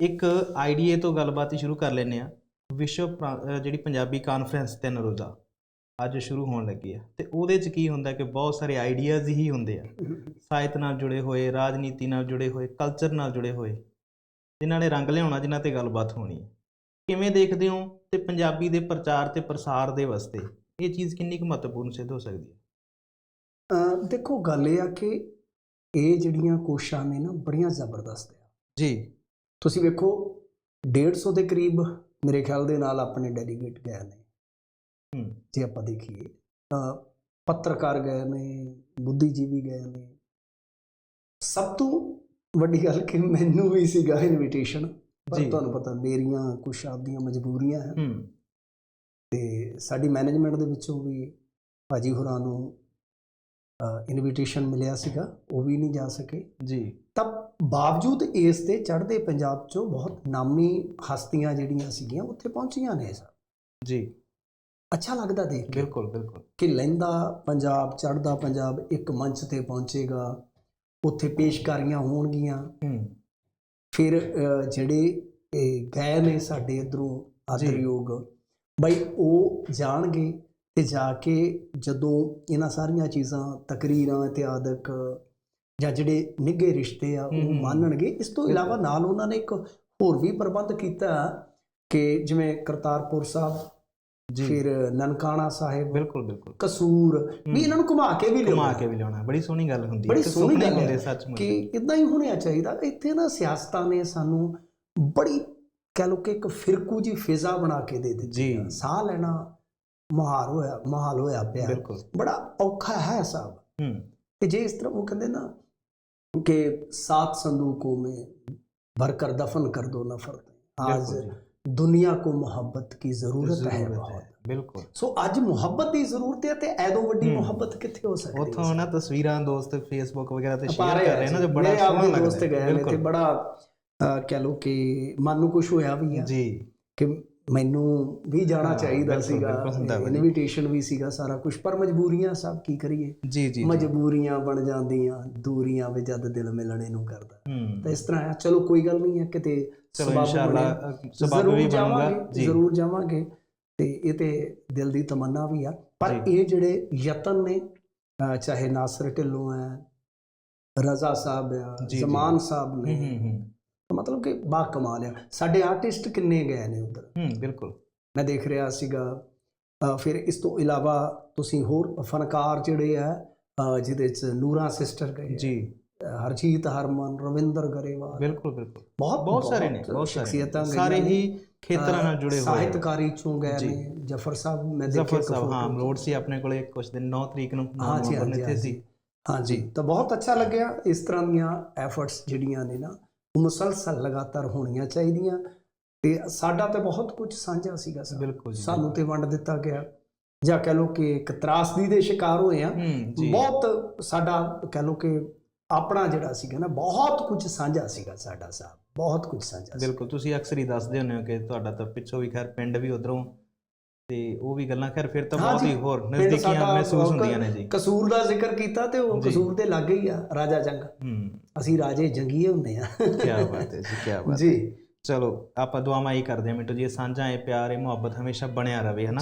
ਇੱਕ ਆਈਡੀਏ ਤੋਂ ਗੱਲਬਾਤ ਸ਼ੁਰੂ ਕਰ ਲੈਨੇ ਆ ਵਿਸ਼ਵ ਜਿਹੜੀ ਪੰਜਾਬੀ ਕਾਨਫਰੰਸ ਤਿੰਨ ਰੋਜ਼ਾ ਅੱਜ ਸ਼ੁਰੂ ਹੋਣ ਲੱਗੀ ਆ ਤੇ ਉਹਦੇ 'ਚ ਕੀ ਹੁੰਦਾ ਕਿ ਬਹੁਤ ਸਾਰੇ ਆਈਡੀਆਜ਼ ਹੀ ਹੁੰਦੇ ਆ। ਸਾਹਿਤ ਨਾਲ ਜੁੜੇ ਹੋਏ ਰਾਜਨੀਤੀ ਨਾਲ ਜੁੜੇ ਹੋਏ ਕਲਚਰ ਨਾਲ ਜੁੜੇ ਹੋਏ ਜਿਨ੍ਹਾਂ ਨੇ ਰੰਗ ਲਿਆਉਣਾ ਜਿਨ੍ਹਾਂ ਤੇ ਗੱਲਬਾਤ ਹੋਣੀ ਹੈ। ਕਿਵੇਂ ਦੇਖਦੇ ਹੋ? ਤੇ ਪੰਜਾਬੀ ਦੇ ਪ੍ਰਚਾਰ ਤੇ ਪ੍ਰਸਾਰ ਦੇ ਵਾਸਤੇ ਇਹ ਚੀਜ਼ ਕਿੰਨੀ ਕੁ ਮਹੱਤਵਪੂਰਨ ਸਿੱਧ ਹੋ ਸਕਦੀ ਹੈ? ਦੇਖੋ ਗੱਲ ਇਹ ਆ ਕਿ ਇਹ ਜਿਹੜੀਆਂ ਕੋਸ਼ਾਂ ਨੇ ਨਾ ਬੜੀਆਂ ਜ਼ਬਰਦਸਤ ਆ। ਜੀ। ਤੁਸੀਂ ਵੇਖੋ 150 ਦੇ ਕਰੀਬ ਮੇਰੇ ਖਿਆਲ ਦੇ ਨਾਲ ਆਪਣੇ ਡੈਲੀਗੇਟ ਗਏ ਨੇ। ਹੂੰ। ਜੇ ਆਪਾਂ ਦੇਖੀਏ ਤਾਂ ਪੱਤਰਕਾਰ ਗਏ ਨੇ ਬੁੱਧੀਜੀਵੀ ਗਏ ਨੇ। ਸਭ ਤੋਂ ਵੱਡੀ ਗੱਲ ਕਿ ਮੈਨੂੰ ਵੀ ਸੀਗਾ ਇਨਵੀਟੇਸ਼ਨ ਪਰ। ਤੁਹਾਨੂੰ ਪਤਾ ਮੇਰੀਆਂ ਕੁਛ ਆਪਦੀਆਂ ਮਜਬੂਰੀਆਂ ਹੈ ਹੂੰ। ਤੇ ਸਾਡੀ ਮੈਨੇਜਮੈਂਟ ਦੇ ਵਿੱਚੋਂ ਵੀ ਭਾਜੀ ਹੋਰਾਂ ਨੂੰ ਇਨਵੀਟੇਸ਼ਨ ਮਿਲਿਆ ਸੀਗਾ ਉਹ ਵੀ ਨਹੀਂ ਜਾ ਸਕੇ। ਜੀ। ਤਾਂ ਬਾਵਜੂਦ ਇਸ ਤੇ ਚੜ੍ਹਦੇ ਪੰਜਾਬ ਚੋਂ ਬਹੁਤ ਨਾਮੀ ਹਸਤੀਆਂ ਜਿਹੜੀਆਂ ਸੀਗੀਆਂ ਉੱਥੇ ਪਹੁੰਚੀਆਂ ਨੇ ਸਰ ਜੀ। ਅੱਛਾ ਲੱਗਦਾ ਦੇਖ ਕੇ। ਬਿਲਕੁਲ ਬਿਲਕੁਲ। ਕਿ ਲਹਿੰਦਾ ਪੰਜਾਬ ਚੜ੍ਹਦਾ ਪੰਜਾਬ ਇੱਕ ਮੰਚ ਤੇ ਪਹੁੰਚੇਗਾ ਉੱਥੇ ਪੇਸ਼ਕਾਰੀਆਂ ਹੋਣਗੀਆਂ। ਹੂੰ। ਫਿਰ ਜਿਹੜੇ ਇਹ ਗਏ ਨੇ ਸਾਡੇ ਇਧਰੋਂ। ਆਦਰਯੋਗ ਬਈ ਉਹ ਜਾਣਗੇ ਤੇ ਜਾ ਕੇ ਜਦੋਂ ਇਹਨਾਂ ਸਾਰੀਆਂ ਚੀਜ਼ਾਂ ਤਕਰੀਰਾਂ ਇਤਿਆਦਕ ਜਾਂ ਜਿਹੜੇ ਨਿੱਘੇ ਰਿਸ਼ਤੇ ਆ ਉਹ। ਮੰਨਣਗੇ। ਇਸ ਤੋਂ ਇਲਾਵਾ ਨਾਲ ਉਹਨਾਂ ਨੇ ਇੱਕ ਹੋਰ ਵੀ ਪ੍ਰਬੰਧ ਕੀਤਾ ਕਿ ਜਿਵੇਂ ਕਰਤਾਰਪੁਰ ਸਾਹਿਬ ਜੀ। ਫਿਰ ਨਨਕਾਣਾ ਸਾਹਿਬ ਬਿਲਕੁਲ ਬਿਲਕੁਲ। ਕਸੂਰ ਵੀ ਇਹਨਾਂ ਨੂੰ ਘੁਮਾ ਕੇ ਵੀ ਘੁਮਾ ਲਿਆਉਣਾ। ਕੇ ਵੀ ਲਿਆਉਣਾ। ਬੜੀ ਸੋਹਣੀ ਗੱਲ ਹੁੰਦੀ ਬੜੀ ਸੋਹਣੀ ਗੱਲ ਹੁੰਦੇ ਹੈ ਸੱਚਮੁੱਚ ਕਿ ਇਦਾਂ ਹੀ ਹੋਣਾ ਚਾਹੀਦਾ। ਇੱਥੇ ਨਾ ਸਿਆਸਤਾਂ ਨੇ ਸਾਨੂੰ ਬੜੀ ਕਹਿ ਲੋ ਕਿ ਇੱਕ ਫਿਰਕੂ ਜੀ ਫਿਜ਼ਾ ਬਣਾ ਕੇ ਦੇ ਦਿੱਤੀ। ਸਾਹ ਲੈਣਾ ਮਹਾਰ ਹੋਇਆ ਮਹਾਲ ਹੋਇਆ ਪਿਆ ਬਿਲਕੁਲ ਬੜਾ ਔਖਾ ਹੈ ਸਾਹਿਬ ਹੂੰ ਕਿ ਜੇ ਇਸ ਤਰ੍ਹਾਂ ਉਹ ਕਹਿੰਦੇ ਨਾ ਕਿ सात संदूकों में भरकर दफन कर दो नफरत आज ਬਿਲਕੁਲ ਜੀ। दुनिया को मोहब्बत की जरूरत है ਜ਼ਰੂਰਤ बहुत ਹੈ ਬਿਲਕੁਲ ਸੋ ਅੱਜ ਮੁਹੱਬਤ ਦੀ ਜ਼ਰੂਰਤ ਹੈ ਤੇ ਐਦੋਂ ਵੱਡੀ ਹੂੰ। ਮੁਹੱਬਤ ਕਿੱਥੇ ਹੋ ਸਕਦੀ ਹੈ ਉਥੋਂ ਨਾ ਤਸਵੀਰਾਂ ਦੋਸਤ ਫੇਸਬੁੱਕ ਵਗੈਰਾ ਤੇ ਸ਼ੇਅਰ ਪਾਰੇ ਕਰ ਰਹੇ ਨਾ ਜੋ ਬੜਾ ਮੇਰੇ ਸੋਹਣਾ ਆਪਣੇ ਲੱਗਦਾ ਦੋਸਤ ਗਏ ਨੇ ਤੇ ਬਿਲਕੁਲ। ਬੜਾ ਅਹ, ਕਹਿ ਲੋ ਕਿ ਮਨ ਨੂੰ ਕੁਝ ਹੋਇਆ ਵੀ ਆ ਜੀ ਕਿ ਮੈਨੂੰ ਵੀ ਜਾਣਾ ਚਾਹੀਦਾ ਸੀਗਾ। ਇਨਵੀਟੇਸ਼ਨ ਵੀ ਸੀਗਾ ਸਾਰਾ ਕੁਝ ਪਰ ਮਜਬੂਰੀਆਂ ਸਭ ਕੀ ਕਰੀਏ ਜੀ ਜੀ। ਮਜਬੂਰੀਆਂ ਬਣ ਜਾਂਦੀਆਂ ਦੂਰੀਆਂ ਵੀ ਜਦ ਦਿਲ ਮਿਲਣੇ ਨੂੰ ਕਰਦਾ ਤਾਂ ਇਸ ਤਰ੍ਹਾਂ ਆ ਚਲੋ ਕੋਈ ਗੱਲ ਨਹੀਂ ਹੈ ਕਿਤੇ ਸਬੱਬ ਇਨਸ਼ਾਅੱਲਾ ਸਬਬ ਵੀ ਬਣੂਗਾ ਜ਼ਰੂਰ ਜਾਵਾਂਗੇ ਤੇ ਇਹ ਤੇ ਦਿਲ ਦੀ ਤਮੰਨਾ ਵੀ ਆ ਪਰ। ਇਹ ਜਿਹੜੇ ਯਤਨ ਨੇ ਚਾਹੇ ਨਾਸਰ ਢਿੱਲੋਂ ਹੈ ਰਜ਼ਾ ਸਾਹਿਬ ਆ। ਜ਼ਮਾਨ ਸਾਹਿਬ ਨੇ ਹੂੰ ਹੂੰ ਮਤਲਬ ਕਿ ਬਾ ਕਮਾਲ ਆ। ਸਾਡੇ ਆਰਟਿਸਟ ਕਿੰਨੇ ਗਏ ਨੇ ਉਧਰ? ਹੂੰ ਬਿਲਕੁਲ। ਮੈਂ ਦੇਖ ਰਿਹਾ ਸੀਗਾ ਫਿਰ ਇਸ ਤੋਂ ਇਲਾਵਾ ਤੁਸੀਂ ਹੋਰ ਫਨਕਾਰ ਜਿਹੜੇ ਆ ਜਿਹਦੇ ਚ ਨੂਰਾ ਸਿਸਟਰ ਗਏ ਜੀ। ਹਰਜੀਤ ਹਰਮਨ ਰਵਿੰਦਰ ਗਰੇਵਾਲ। ਬਿਲਕੁਲ ਬਿਲਕੁਲ। ਬਹੁਤ ਬਹੁਤ ਸਾਰੇ ਨੇ ਬਹੁਤ ਸ਼ਖਸੀਅਤਾਂ ਗਈਆਂ ਸਾਰੇ। ਹੀ ਖੇਤਰਾਂ ਨਾਲ ਜੁੜੇ ਹੋਏ। ਸਾਹਿਤਕਾਰੀ ਚੋਂ ਗਏ। ਨੇ ਜਫਰ ਸਾਹਿਬ ਮੈਂ ਜ਼ਫਰ ਦੇਖਿਆ ਸਾਹਿਬ ਹਾਂ। ਮਲੋੜ ਸੀ ਆਪਣੇ ਕੋਲੇ ਕੁਝ ਦਿਨ 9 ਤਰੀਕ ਨੂੰ ਹਾਂ ਜੀ, ਹਾਂ ਜੀ, ਹਾਂ ਤਾਂ ਬਹੁਤ ਅੱਛਾ ਲੱਗਿਆ ਇਸ ਤਰ੍ਹਾਂ ਦੀਆਂ ਐਫਰਟਸ ਜਿਹੜੀਆਂ ਨੇ ਨਾ। ਮੁਸਲਸਲ ਲਗਾਤਾਰ ਹੋਣੀਆਂ ਚਾਹੀਦੀਆਂ ਤੇ ਸਾਡਾ ਤੇ ਬਹੁਤ ਕੁਝ ਸਾਂਝਾ ਸੀਗਾ ਬਿਲਕੁਲ ਸਾਨੂੰ ਤੇ ਵੰਡ ਦਿੱਤਾ ਗਿਆ। ਜਾਂ ਕਹਿ ਲਓ ਕਿ ਇੱਕ ਤਰਾਸਦੀ ਦੇ ਸ਼ਿਕਾਰ ਹੋਏ ਆ। ਬਹੁਤ ਸਾਡਾ ਕਹਿ ਲਓ ਕਿ ਆਪਣਾ ਜਿਹੜਾ ਸੀਗਾ ਨਾ ਬਹੁਤ ਕੁਝ ਸਾਂਝਾ ਸੀਗਾ ਸਾਡਾ ਸਾਹਿਬ ਬਹੁਤ ਕੁਝ ਸਾਂਝਾ ਸੀ ਬਿਲਕੁਲ ਤੁਸੀਂ ਅਕਸਰ ਹੀ ਦੱਸਦੇ ਹੁੰਦੇ ਹੋ ਕਿ ਤੁਹਾਡਾ ਤਾਂ ਪਿੱਛੋਂ ਵੀ ਖੈਰ ਪਿੰਡ ਵੀ ਉਧਰੋਂ ਤੇ ਉਹ ਵੀ ਗੱਲਾਂ ਖੈਰ ਫਿਰ ਤਾਂ ਬਹੁਤ ਹੀ ਹੋਰ ਨਜ਼ਦੀਕੀਆਂ ਮਹਿਸੂਸ ਹੁੰਦੀਆਂ ਨੇ ਜੀ। ਕਸੂਰ ਦਾ ਜ਼ਿਕਰ ਕੀਤਾ ਤੇ ਉਹ। ਕਸੂਰ ਦੇ ਲੱਗ ਹੀ ਆ ਰਾਜਾ ਜੰਗ। ਹੂੰ। ਅਸੀਂ ਰਾਜੇ ਜੰਗੀਏ ਹੁੰਦੇ ਆ। ਕੀ ਬਾਤ ਹੈ ਜੀ ਕੀ ਬਾਤ ਹੈ। ਜੀ। ਚਲੋ ਆਪਾਂ ਦੁਆਵਾਂ ਹੀ ਕਰਦੇ ਹਾਂ ਮਿੰਟੂ ਜੀ ਇਹ ਸਾਂਝਾ ਇਹ ਪਿਆਰ ਇਹ ਮੁਹੱਬਤ ਹਮੇਸ਼ਾ ਬਣਿਆ ਰਵੇ ਹਨਾ